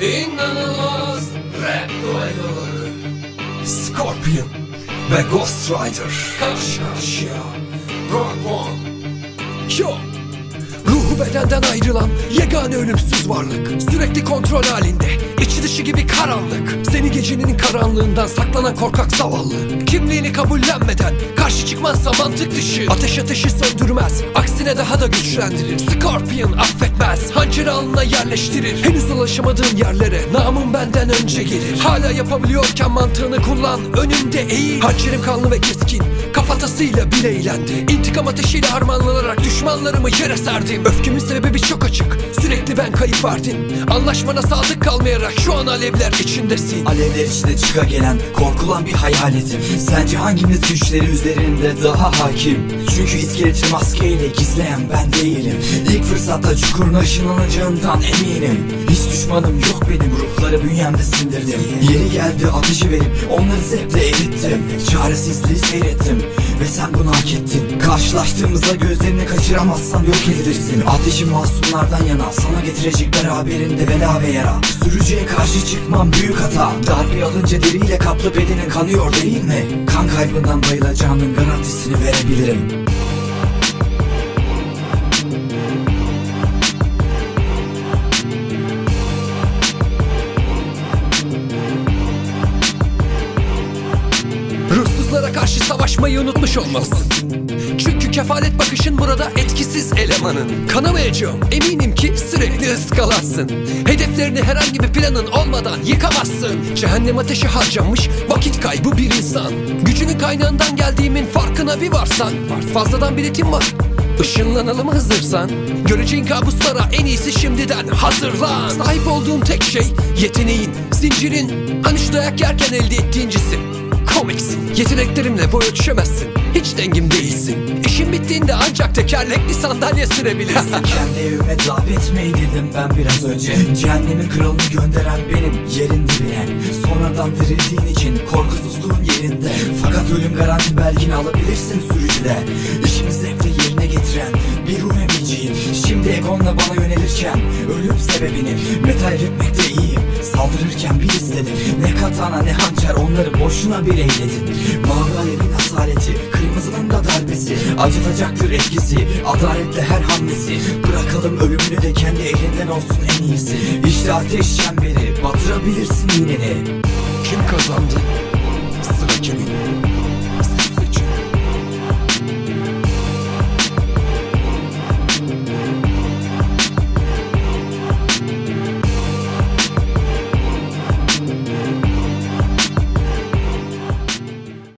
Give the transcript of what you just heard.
İnanılmaz rap duelloları Scorpion ve Ghost Rider. Karşı karşıya Round one Yo! Bedenden ayrılan yegane ölümsüz varlık. Sürekli kontrol halinde içi dışı gibi karanlık. Seni gecenin karanlığından saklanan korkak zavallı. Kimliğini kabullenmeden karşı çıkmazsa mantık dışı. Ateş ateşi söndürmez aksine daha da güçlendirir. Scorpion affetmez hançeri alnına yerleştirir. Henüz ulaşamadığın yerlere namın benden önce gelir. Hala yapabiliyorken mantığını kullan önünde eğil. Hançerim kanlı ve keskin kafatasıyla bile eğlendi. İntikam ateşiyle harmanlanarak düşmanlarımı yere serdim Öfkemin sebebi çok açık. Sürekli ben kayıp verdim Anlaşmana sadık kalmayarak şu an alevler içindesin. Alevler içinde çıka gelen korkulan bir hayaletim. Sence hangimiz güçleri üzerinde daha hakim? Çünkü iskeleti maskeyle gizleyen ben değilim. İlk fırsatta çukuruna ışınlanacağından eminim. Hiç düşmanım yok benim ruhları bünyemde sindirdim. Yeri geldi ateşi verip onları zevkle erittim. Çaresizliği seyrettim ve sen bunu hak ettin. Karşılaştığımızda gözlerini kaçıramazsan yok edilirsin Ateşi masumlardan yana. Sana getirecek beraberinde bela ve yara. Sürücüye karşı çıkmam büyük hata. Darbe alınca deriyle kaplı bedenin kanıyor değil mi? Kan kaybından bayılacağının garantisini verebilirim. Ruhsuzlara karşı savaşmayı unutmuş Çünkü kefalet bakışın burada etkisiz elemanın. Kanamayacağım eminim ki sürekli ıskalarsın. Hedeflerini herhangi bir planın olmadan yıkamazsın. Cehennem ateşi harcanmış vakit kaybı bir insan. Gücünün kaynağından geldiğimin farkına bir varsan Fazladan biletim var. Işınlanalım hazırsan. Göreceğin kabuslara en iyisi şimdiden hazırlan. Sahip olduğun tek şey yeteneğin, zincirin. Hani şu dayak yerken elde ettiğin cisim Komiksin. Yeteneklerimle boy ölçüşemezsin Hiç İşin ancak tekerlekli sandalye sürebilirsin. Kendi evime davet mi ben biraz önce. Cehennemin kralını gönderen benim yerin dibine. Sonradan dirildiğin için korkusuzluğun yerinde. Fakat ölüm garanti belgini alabilirsin sürücüde. İşimi zevkle yerine getiren bir ruh emiciyim. Şimdi egonla bana yönelirken ölüm sebebini metal etmekte iyiyim. Saldırırken bir istedim. Ne katana ne hançer onları boşuna bir eyledin. Mavi alevin darbesi Acıtacaktır etkisi Adaletle her hamlesi Bırakalım ölümünü de kendi elinden olsun en iyisi İşte ateş çemberi Batırabilirsin iğneni Kim kazandı? Sıra kimin?